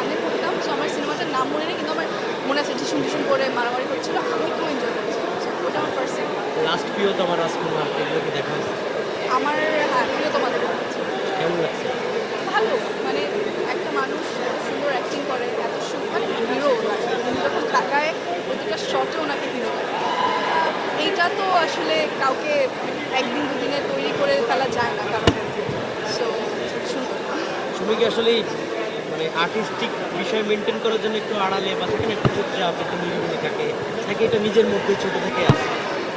ওয়ানে পড়তাম সো আমার সিনেমাটার নাম মনে নেই কিন্তু আমার মনে আছে টিসুন টিসুন করে মারামারি করছিল আমি খুব এনজয় করেছি। ওটা আমার ফার্স্ট লাস্ট প্রিয় তোমার রাজকুমার? এগুলো কি দেখা হয়েছে? আমার হ্যাঁ প্রিয় তোমাদের কেমন লাগছে? ভালো মানে একটা মানুষ সুন্দর অ্যাক্টিং করে এত সুন্দর মানে হিরো যখন তাকায় প্রতিটা শটে ওনাকে হিরো এইটা তো আসলে কাউকে একদিন দুদিনে তৈরি করে ফেলা যায় না কারণ সো সুন্দর। তুমি কি আসলে মানে আর্টিস্টিক বিষয় মেনটেন করার জন্য একটু আড়ালে বা সেখানে একটু চুপচাপ একটু নিরিবিলি থাকে। নাকি এটা নিজের মধ্যে ছোট থেকে আসে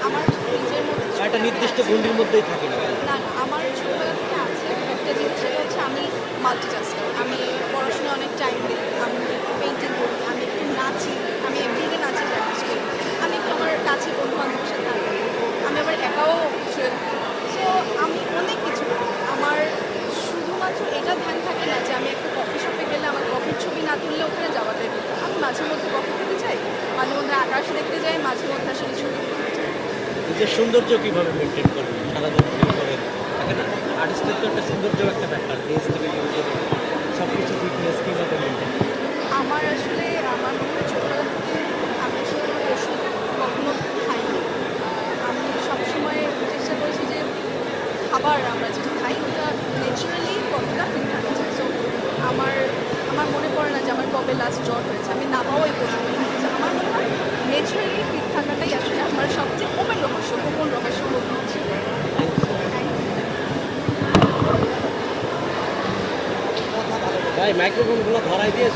আমার নিজের মধ্যে একটা নির্দিষ্ট গণ্ডির মধ্যেই থাকে না। না না আমার ছোটবেলা থেকে আছে একটা জিনিস সেটা হচ্ছে আমি মাল্টিটাস্কার আমি পড়াশোনায় অনেক টাইম দিই আমি পেন্টিং করি আমি একটু নাচি আমি এভরিডে নাচি প্র্যাকটিস করি আমি একটু আমার কাছে বন্ধু বান্ধবের সাথে আড্ডা দিই। আমি আবার একাও সো আমি অনেক কিছু করি আমার শুধুমাত্র এটা ধ্যান থাকে না যে আমি একটা কফি শপে গেলে আমার কফির ছবি না তুললে ওখানে যাওয়া যায় আমি মাঝে মধ্যে কফি খেতে চাই? মাঝে মধ্যে আকাশ দেখতে যাই মাঝে মধ্যে আসলে ছবি নিজের সৌন্দর্য কীভাবে মেনটেন করবে সারাদিন ফিল করে থাকে না আর্টিস্টের তো একটা সৌন্দর্য একটা ব্যাপার ড্রেস থেকে সব কিছু ফিটনেস কীভাবে মেনটেন আমার আসলে আমার মনে হয় ছোটবেলা থেকে আমি আসলে ওষুধ কখনো খাইনি। আমি সবসময় চেষ্টা করেছি যে খাবার আমরা যেটা খাই ওটা ন্যাচারালি কতটা ফিট থাকা যায় সো আমার আমার মনে পড়ে না যে আমার কবে লাস্ট জ্বর হয়েছে। আমি নামাও এই পর্যন্ত। আমার মনে হয় নেচারালি ফিট থাকাটাই আসলে আমার সবচেয়ে কোমল রহস্য কোমল রহস্য হচ্ছে। ভাই মাইক্রোফোনগুলো ধরাই দিয়ে